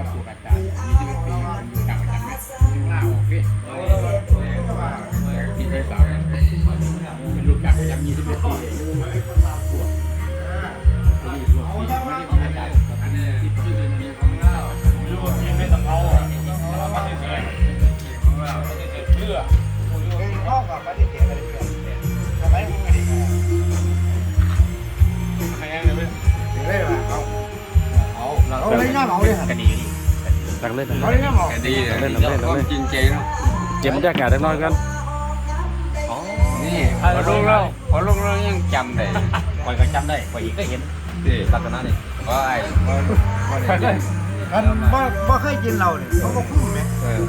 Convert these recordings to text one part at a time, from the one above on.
กับครูอาจารย์มีชีวิตปีมันอยู่ต่างประเทศที่ลาวโอเคที่ได้สาวเป็นลูกจากยังมีชีวิตปีที่ลูกปีไม่ได้มีอาจารย์อันนี้ที่วิ่งเอาเราปฏิเสธเราปฏิเสธเพื่อพ่อกับปฏิเสธอะไรเพื่อนด้ ใครยังเลยถึงได้มาเอาเอาเอาเลยง่ายเอาเลยคดีตักเล่นตักเอาเล่นเลยง่ายเอาคดีความจริงใจเนาะเก็บบรรยากาศเล็กน้อยกันนี่พอลูกเราพอลูกเรายังจำได้คอยก็จำได้คอยอีกก็เห็นดิลักษณะนี้ว่าไอ้ว่าได้กันบ่บ่เคยกินเราเนี่ยเขาก็คุ้มไหมเออ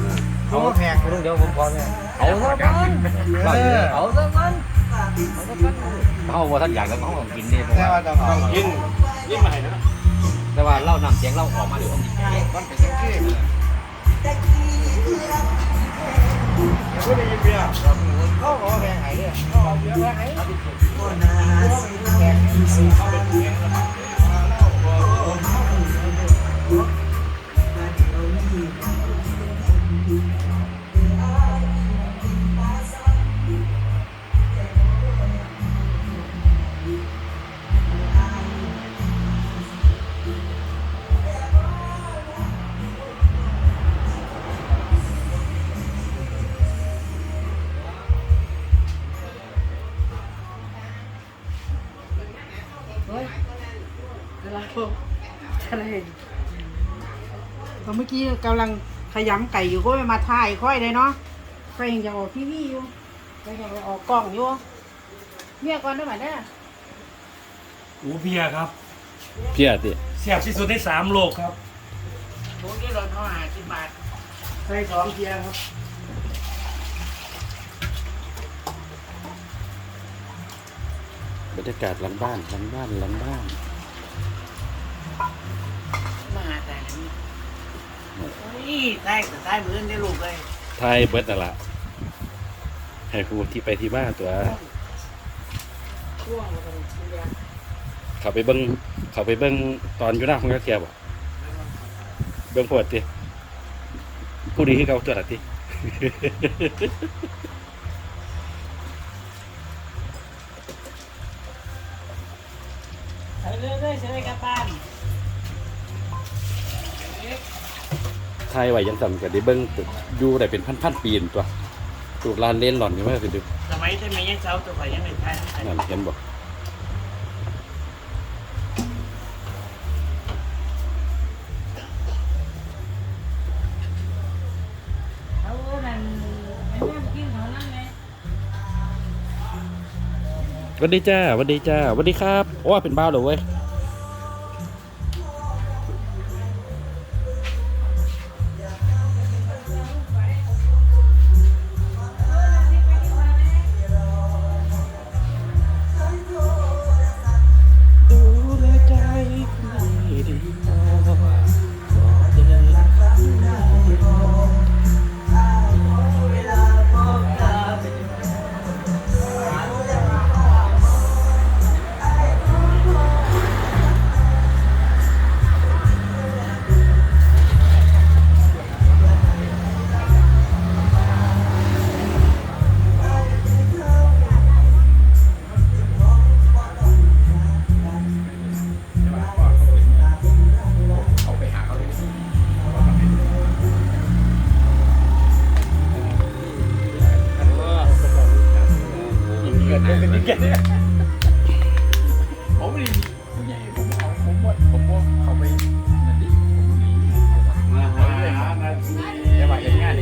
เขาก็แพงเรื่องเดียวผมพอเนี่ยเอาซะมันเอาซะมันเอาซะมันเขาว่าท่านอยากแล้วเขาต้องกินเนี่เพราะแต่ว่าต้องกินยิ่งมาให้นะ แต่ว่าเล่านำเสียงเล่าออกมาเดี๋ยวผมกินมันเป็นยังไงไม่ได้ยินเบียร์เขาขอแพงหายเลยเขาเอเบียร์แพงหาย อะไรอะไรก็เมื่อกี้กำลังขยำไก่อยู่ก็ไม่มาถ่ายค่อยเลยเนาะค่อยยังจะออกทีวีอยู่ก็ยังจะออกกล้องอยู่เมียก่อนได้ไหมเนี่ยอูเพียครับเพี้ยติเสียบที่สุดในสามโลกครับถุงนี้เราเท่าไหร่สิบบาทใส่สองเทียร์ครับบรรยากาศหลังบ้านหลังบ้านหลังบ้าน นี่โอ้ยใต้แต่ใต้มือได้ลูกเลยไทยเบิดนั่นละให้ผู้ที่ไปที่บ้านตัว ช่วงแล้วก็เรียนเขาไปเบิ้งเขาไปเบิ้งตอนอยู่หน้าของกระเทียบบ่เบิ้งปวดติผู้ดีที่เขาตัวละติไปเรื่อยๆจะได้กลับบ้าน ไทยไว้ยังสั่นก็ได้เบิ้งอยู่ได้เป็นพันๆปีนตัวถูกลานเล่นหล่อนอยู่มาสิดึกสมัยที่ไม่ยังเช้าตัวข่อยยังไม่ทานนั่นเห็นบ่เขานั่นไม่นั่งกินเขานั่งไงสวัสดีจ้าสวัสดีจ้าสวัสดีครับ โอ้เป็นบ้าวเหรอเว้ย get there.